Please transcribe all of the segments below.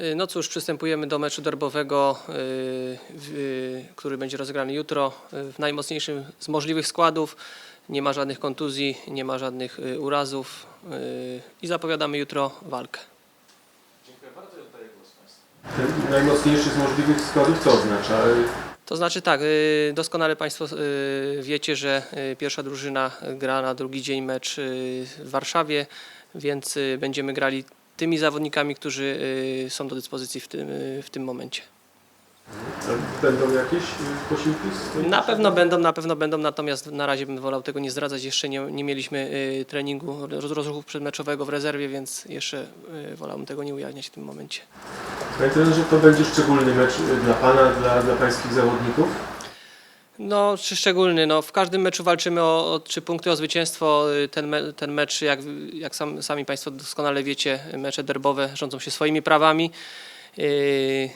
Y, No cóż, przystępujemy do meczu derbowego, y, y, który będzie rozegrany jutro w najmocniejszym z możliwych składów. Nie ma żadnych kontuzji, nie ma żadnych urazów i zapowiadamy jutro walkę. Dziękuję bardzo i oddaję głos Państwu. Ten najmocniejszy z możliwych składów co oznacza? To znaczy tak, doskonale Państwo wiecie, że pierwsza drużyna gra na drugi dzień mecz w Warszawie, więc będziemy grali tymi zawodnikami, którzy y, są do dyspozycji w tym, y, w tym momencie. Będą jakieś y, posiłki? Na pewno będą, na pewno będą, natomiast na razie bym wolał tego nie zdradzać. Jeszcze nie, nie mieliśmy treningu roz- rozruchu przedmeczowego w rezerwie, więc jeszcze wolałbym tego nie ujawniać w tym momencie. Panie trenerze, to będzie szczególny mecz dla Pana, dla, dla Pańskich zawodników? No, czy szczególny. No, w każdym meczu walczymy o, o trzy punkty, o zwycięstwo. Y, Ten, me, ten mecz, jak, jak sam, sami Państwo doskonale wiecie, mecze derbowe rządzą się swoimi prawami. Y,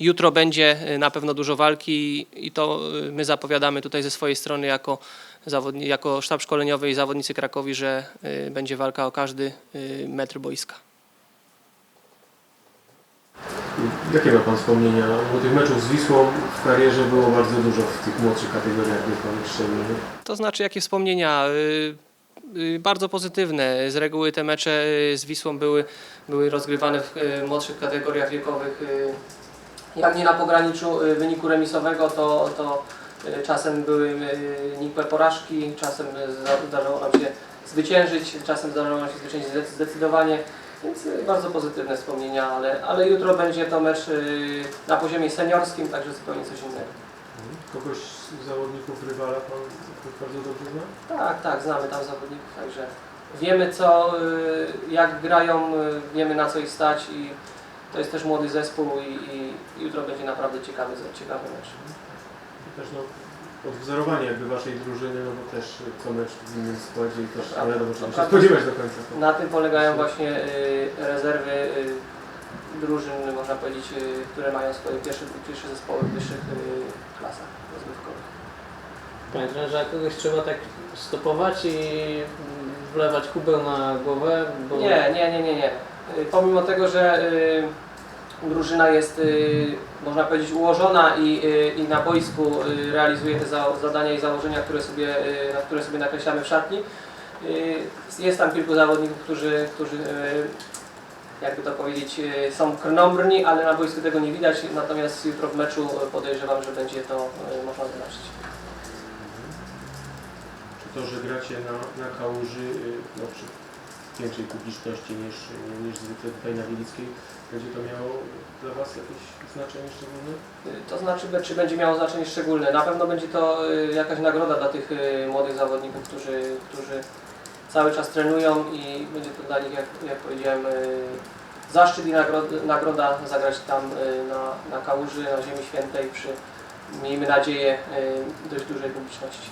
Jutro będzie y, na pewno dużo walki i to my zapowiadamy tutaj ze swojej strony jako, zawodni, jako sztab szkoleniowy i zawodnicy Krakowi, że będzie walka o każdy metr boiska. Jakie ma Pan wspomnienia? Bo tych meczów z Wisłą w karierze było bardzo dużo w tych młodszych kategoriach wiekowych szczególnie. To znaczy, jakie wspomnienia? Y, y, Bardzo pozytywne. Z reguły te mecze y, z Wisłą były, były rozgrywane w młodszych kategoriach wiekowych. Jak nie na pograniczu wyniku remisowego, to, to czasem były nikłe porażki, czasem zda- zdarzało nam się zwyciężyć, czasem zdarzało nam się zwyciężyć zdec- zdecydowanie. Więc y, bardzo pozytywne wspomnienia, ale, ale jutro będzie to mecz y, na poziomie seniorskim, także zupełnie coś innego. Kogoś z zawodników rywala Pan bardzo dobrze zna? Tak, tak, znamy tam zawodników, także wiemy co, y, jak grają, wiemy na co ich stać i to jest też młody zespół i, i jutro będzie naprawdę ciekawy, ciekawy mecz. I też no, odwzorowanie jakby Waszej drużyny, no bo też co mecz w innym składzie i też czego to się spodziewać do końca. Na tym polegają właśnie y, rezerwy y, drużyn, można powiedzieć, y, które mają swoje pierwsze, pierwsze zespoły w wyższych y, klasach rozgrywkowych. Panie trenerze, a kogoś trzeba tak stopować i wlewać kubeł na głowę? Bo... Nie, nie, nie, nie, nie. Y, Pomimo tego, że y, drużyna jest, y, można powiedzieć, ułożona i, y, i na boisku y, realizuje te za, zadania i założenia, które sobie, na które sobie nakreślamy w szatni, jest tam kilku zawodników, którzy, którzy jakby to powiedzieć, są krnąbrni, ale na boisku tego nie widać, natomiast jutro w meczu podejrzewam, że będzie to można zobaczyć. Czy to, że gracie na, na kałuży no, większej publiczności niż, niż zwykle tutaj na Wielickiej, będzie to miało dla Was jakieś znaczenie szczególne? To znaczy, czy będzie miało znaczenie szczególne? Na pewno będzie to y, jakaś nagroda dla tych y, młodych zawodników, którzy, którzy cały czas trenują i będzie to dla nich, jak, jak powiedziałem, y, zaszczyt i nagroda, nagroda zagrać tam na, na kałuży, na Ziemi Świętej przy, miejmy nadzieję, dość dużej publiczności.